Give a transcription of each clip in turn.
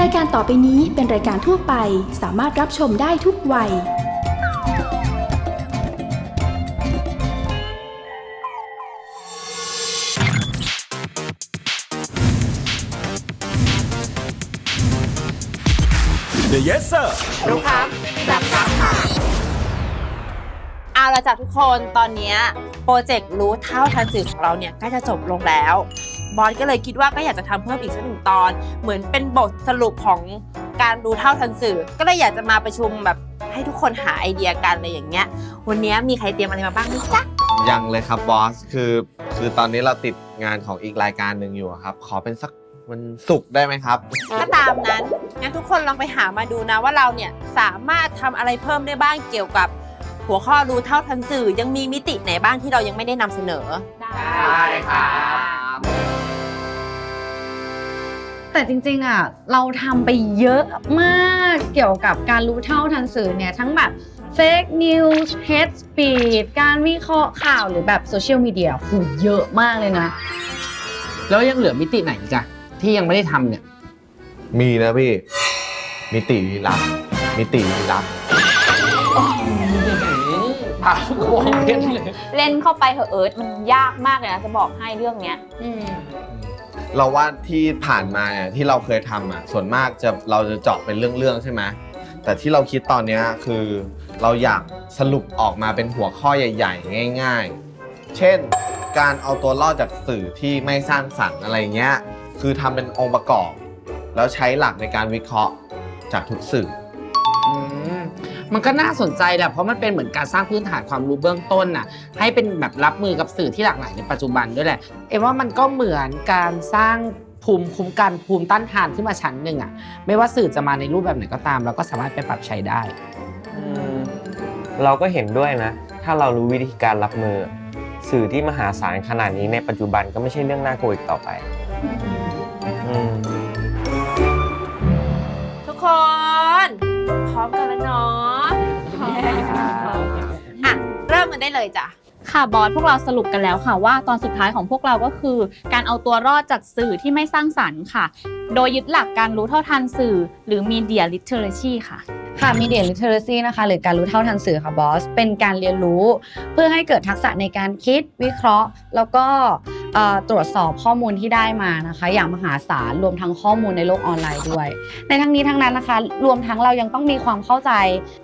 รายการต่อไปนี้เป็นรายการทั่วไปสามารถรับชมได้ทุกวัย The Yes Sir รู้ครับรับทราบค่ะเอาละจ้ะทุกคนตอนเนี้ยโปรเจกต์รู้เท่าทันสื่อของเราเนี่ยใกล้จะจบลงแล้ว บอสก็เลยคิดว่าก็อยากจะทำเพิ่มอีกสักหนึ่งตอน เหมือนเป็นบทสรุปของการรู้เท่าทันสื่อ ก็เลยอยากจะมาประชุมแบบให้ทุกคนหาไอเดียกันอะไรอย่างเงี้ย วันนี้มีใครเตรียมอะไรมาบ้างไหมจ๊ะยังเลยครับบอสคือคือตอนนี้เราติดงานของอีกรายการหนึ่งอยู่อะครับ ขอเป็นสักวันศุกร์ได้ไหมครับถ้าตามนั้นงั้นทุกคนลองไปหามาดูนะว่าเราเนี่ยสามารถทำอะไรเพิ่มได้บ้างเกี่ยวกับ หัวข้อรู้เท่าทันสื่อยังมีมิติไหนบ้างที่เรายังไม่ได้นำเสนอ ได้ครั แต่จริง ๆอะเราทำไปเยอะมากเกี่ยวกับการรู้เท่าทันสื่อเนี่ยทั้งแบบ fake news hate speech การวิเคราะห์ข่าวหรือแบบโซเชียลมีเดียหูเยอะมากเลยนะ แล้วยังเหลือมิติไหนอีกจ้ะที่ยังไม่ได้ทำเนี่ย มีนะพี่ มิติลี้ลับมิติลี้ลับพาทุกวงเพชรเลย เล่นเข้าไปเหอะเอิร์ธมันยากมากเลยนะจะบอกให้เรื่องเนี้ย อืม เราว่าที่ผ่านมาเนี่ยที่เราเคยทำอะส่วนมากจะเราจะเจาะเป็นเรื่องๆใช่ไหมแต่ที่เราคิดตอนเนี้ยคือเราอยากสรุปออกมาเป็นหัวข้อใหญ่ๆ ง่าย ๆ เช่น การเอาตัวรอดจากสื่อที่ไม่สร้างสรรค์อะไรเงี้ยคือทำเป็นองค์ประกอบ แล้วใช้หลักในการวิเคราะห์จากทุกสื่อ อืม มันก็น่าสนใจแหละเพราะมันเป็นเหมือนการสร้างพื้นฐานความรู้เบื้องต้นน่ะให้เป็นแบบรับมือกับสื่อที่หลากหลายในปัจจุบันด้วยแหละเอ็มว่ามันก็เหมือนการสร้างภูมิคุ้มกันภูมิต้านทานขึ้นมาชั้นหนึ่งอะไม่ว่าสื่อจะมาในรูปแบบไหนก็ตาม เราก็สามารถไปปรับใช้ได้อืมเราก็เห็นด้วยนะ ถ้าเรารู้วิธีการรับมือ สื่อที่มหาศาลขนาดนี้ในปัจจุบันก็ไม่ใช่เรื่องน่ากลัวอีกต่อไป อืม เริ่มกันได้เลยจ้ะค่ะบอสพวกเราสรุปกันแล้วค่ะว่าตอนสุดท้ายของพวกเราก็คือ การเอาตัวรอดจากสื่อที่ไม่สร้างสรรค์ค่ะ โดยยึดหลักการรู้เท่าทันสื่อ หรือ media literacy ค่ะค่ะ media literacy นะคะ หรือการรู้เท่าทันสื่อค่ะบอสเป็นการเรียนรู้ เพื่อให้เกิดทักษะในการคิดวิเคราะห์ แล้วก็เอ่อ ตรวจสอบข้อมูลที่ได้มานะคะ อย่างมหาศาลรวมทั้งข้อมูลในโลกออนไลน์ด้วย ในทั้งนี้ทั้งนั้นนะคะ รวมทั้งเรายังต้องมีความเข้าใจ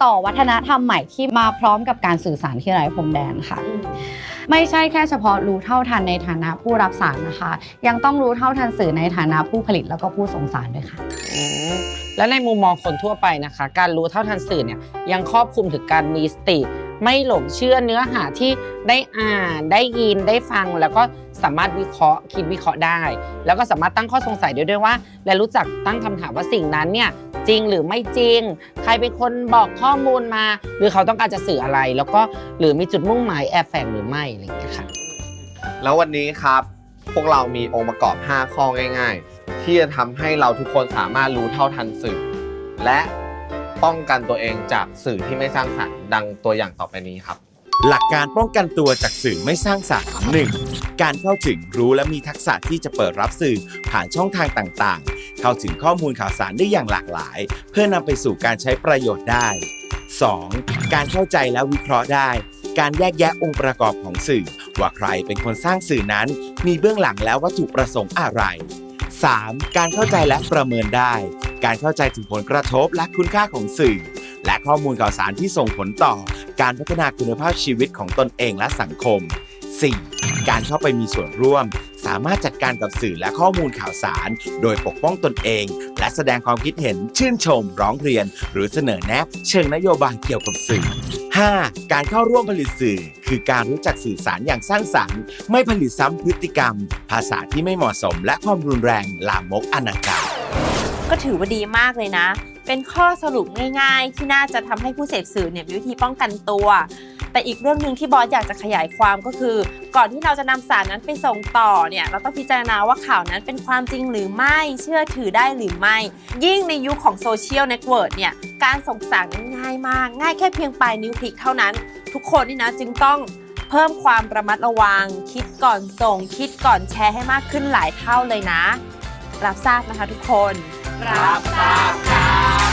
ต่อวัฒนธรรมใหม่ที่มาพร้อมกับการสื่อสารที่ไร้พรมแดนค่ะ ไม่ใช่แค่เฉพาะรู้เท่าทันในฐานะผู้รับสารนะคะ ยังต้องรู้เท่าทันสื่อในฐานะผู้ผลิตแล้วก็ผู้ส่งสารด้วยค่ะอืมและในมุมมองคนทั่วไปนะคะ การรู้เท่าทันสื่อเนี่ยยังครอบคลุมถึงการมีสติ ไม่หลงเชื่อเนื้อหาที่ได้อ่านได้ยินได้ฟังแล้วก็ สามารถวิเคราะห์คิดวิเคราะห์ได้ แล้วก็สามารถตั้งข้อสงสัยได้ด้วยว่า และรู้จักตั้งคำถามว่าสิ่งนั้นเนี่ยจริงหรือไม่จริง ใครเป็นคนบอกข้อมูลมา หรือเขาต้องการจะสื่ออะไร แล้วก็หรือมีจุดมุ่งหมายแอบแฝงหรือไม่อะไรอย่างเงี้ยค่ะแล้ววันนี้ครับพวกเรามีองค์ประกอบ 5 ข้อง่าย ๆ ที่จะทำให้เราทุกคนสามารถรู้เท่าทันสื่อ และป้องกันตัวเองจากสื่อที่ไม่สร้างสรรค์ดังตัวอย่างต่อไปนี้ครับ หลักการป้องกันตัวจากสื่อไม่สร้างสรรค์ 1. การเข้าถึงรู้และมีทักษะที่จะเปิดรับสื่อผ่านช่องทางต่างๆ เข้าถึงข้อมูลข่าวสารได้อย่างหลากหลาย เพื่อนำไปสู่การใช้ประโยชน์ได้ 2. การเข้าใจและวิเคราะห์ได้ การแยกแยะองค์ประกอบของสื่อ ว่าใครเป็นคนสร้างสื่อนั้น มีเบื้องหลังและวัตถุประสงค์อะไร 3. การเข้าใจและประเมินได้ การเข้าใจถึงผลกระทบและคุณค่าของสื่อ และข้อมูลข่าวสารที่ส่งผลต่อ การพัฒนาคุณภาพชีวิตของตนเองและสังคม 4. การเข้าไปมีส่วนร่วม สามารถจัดการกับสื่อและข้อมูลข่าวสาร โดยปกป้องตนเอง และแสดงความคิดเห็นชื่นชม ร้องเรียน หรือเสนอแนะ เชิงนโยบายเกี่ยวกับสื่อ 5. การเข้าร่วมผลิตสื่อ คือการรู้จักสื่อสารอย่างสร้างสรรค์ ไม่ผลิตซ้ำพฤติกรรม ภาษาที่ไม่เหมาะสม และความรุนแรงลามกอนาจารก็ถือว่าดีมากเลยนะ เป็นข้อสรุปง่ายๆ ที่น่าจะทำให้ผู้เสพสื่อเนี่ยมีวิธีป้องกันตัว แต่อีกเรื่องหนึ่งที่บอสอยากจะขยายความก็คือ ก่อนที่เราจะนำสารนั้นไปส่งต่อเนี่ยเราต้องพิจารณาว่าข่าวนั้นเป็นความจริงหรือไม่เชื่อถือได้หรือไม่ ยิ่งในยุคของโซเชียลเน็ตเวิร์กเนี่ยการส่งสารง่ายมาก ง่ายแค่เพียงปลายนิ้วคลิกเท่านั้น ทุกคนนี่นะจึงต้องเพิ่มความระมัดระวัง คิดก่อนส่ง คิดก่อนแชร์ให้มากขึ้นหลายเท่าเลยนะ รับทราบนะคะทุกคน รับทราบค่ะ Bye.